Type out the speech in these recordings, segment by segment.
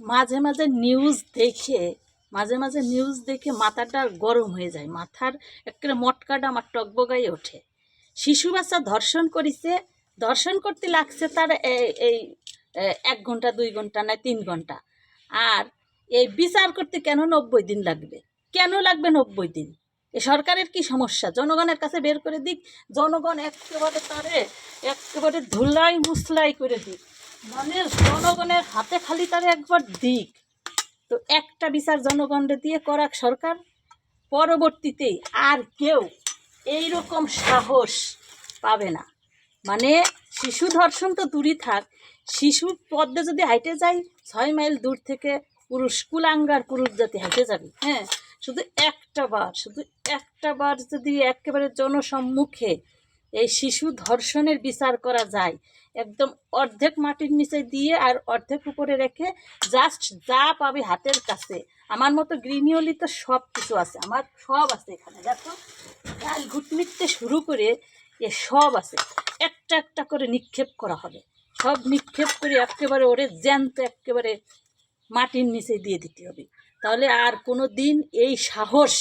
মাঝে মাঝে নিউজ দেখে, মাঝে মাঝে নিউজ দেখে মাথাটা গরম হয়ে যায়। মাথার একটা মটকাটা আমার টকবগাই ওঠে। শিশু বাচ্চা ধর্ষণ করিছে, ধর্ষণ করতে লাগছে তার এই এক ঘণ্টা, দুই ঘণ্টা, না তিন ঘণ্টা। আর এই বিচার করতে কেন নব্বই দিন লাগবে? কেন লাগবে নব্বই দিন? এ সরকারের কি সমস্যা? জনগণের কাছে বের করে দিক। জনগণ একেবারে তারে, একেবারে ধুলাই মুসলাই করে দিক। মানে জনগণের হাতে খালি তারে একবার দিক। তো একটা বিচার জনগণকে দিয়ে করাক সরকার। পরবর্তীতেই আর কেউ এই রকম সাহস পাবে না। মানে শিশু ধর্ষণ তো দূরই থাক। শিশু পদ্মে যদি হাইটে যায়, ছয় মাইল দূর থেকে পুরুষ কুলাঙ্গার পুরুষ জাতি হাইটে যাবে। হ্যাঁ শুধু একটা বার, শুধু একটা বার যদি একেবারে জনসম্মুখে এই শিশু ধর্ষণের বিচার করা যায়। একদম অর্ধেক মাটির নিচে দিয়ে আর অর্ধেক উপরে রেখে জাস্ট যা পাবে হাতের কাছে। আমার মতো গৃহিণী তো সব কিছু আছে, আমার সব আছে এখানে, দেখো। ডাল ঘুটমিটতে শুরু করে এ সব আছে। একটা একটা করে নিক্ষেপ করা হবে। সব নিক্ষেপ করে একেবারে ওরে জ্যান্ত একেবারে মাটির নিচে দিয়ে দিতে হবে। তাহলে আর কোনো দিন এই সাহস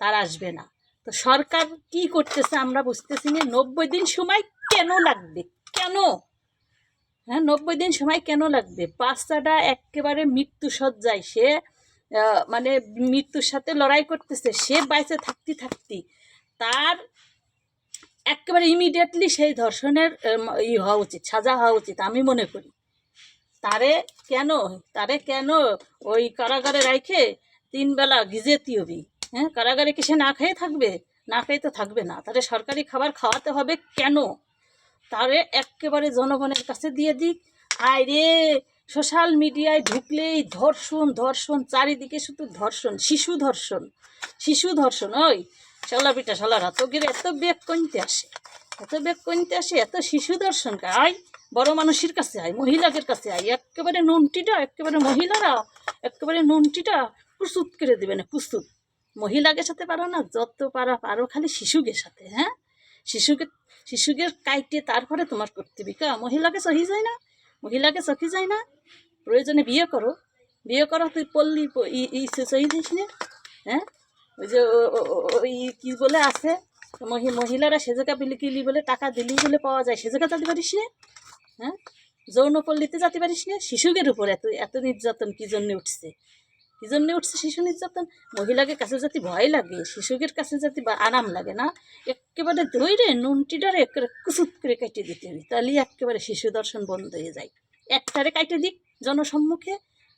তার আসবে না। তো সরকার কি করতেছে আমরা বুঝতেছি না। নব্বই দিন সময় কেন লাগবে? কেন? হ্যাঁ নব্বই দিন সময় কেন লাগবে? বাচ্চাটা একেবারে মৃত্যু সজ্জায় সে মানে মৃত্যুর সাথে লড়াই করতেছে, সে বাইসে থাকতে থাকতে তার একেবারে ইমিডিয়েটলি সেই ধর্ষণের ই হওয়া উচিত, সাজা হওয়া উচিত, আমি মনে করি। তারে কেন? তারে কেন ওই কারাগারে রাইখে তিন বেলা গিজেতি হবি হ্যাঁ কারাগারে কি সে না খেয়ে থাকবে? না খেয়ে তো থাকবে না। তাহলে সরকারি খাবার খাওয়াতে হবে কেন? তারে একেবারে জনগণের কাছে দিয়ে দিক। আয় রে, সোশ্যাল মিডিয়ায় ঢুকলেই ধর্ষণ ধর্ষণ, চারিদিকে শুধু ধর্ষণ, শিশু ধর্ষণ শিশু ধর্ষণ, ওই শালা পিঠা শালারা তো গেলে এত বেগ কইতে আসে, এত বেগ কইতে আসে, এত শিশু দর্শন আয়, বড় মানুষের কাছে আয়, মহিলাদের কাছে আয় একেবারে নুনটিটা একেবারে মহিলারা একেবারে নুনটিটা প্রস্তুত করে দেবে না প্রস্তুত। মহিলাদের সাথে পারো না, যত পারা, পারো খালি শিশুদের সাথে হ্যাঁ? শিশুকে শিশুকে কাইটে তারপরে তোমার কর্তব্য কা মহিলাকে সহি যায় না, মহিলাকে সখি যায় না। প্রয়োজনে বিয়ে করো বিয়ে করো, তুই পল্লী সহি দিস না হ্যাঁ? ওই যে ওই কি বলে আছে? মহি- মহিলারা সে জায়গা বিলি কিলি বলে, টাকা দিলি বলে পাওয়া যায়, সে জায়গা যেতে পারিস না হ্যাঁ? যৌনপল্লীতে যেতে পারিস না, শিশুদের উপর এত এত নির্যাতন কি জন্য উঠছে? কি জন্য উঠছে শিশু নির্যাতন। মহিলাকে কাছে যাতে ভয় লাগে, শিশুকের কাছে যাতে আরাম লাগে না। একেবারে ধৈরে নুনটিটারে একেবারে কুচুত করে কেটে দিতে হবে তাহলে একেবারে শিশু দর্শন বন্ধ হয়ে যায়। একটারে কাটে দিক জনসম্মুখে,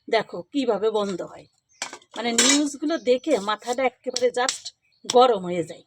দেখো কীভাবে বন্ধ হয়। মানে নিউজগুলো দেখে মাথাটা একেবারে জাস্ট গরম হয়ে যায়।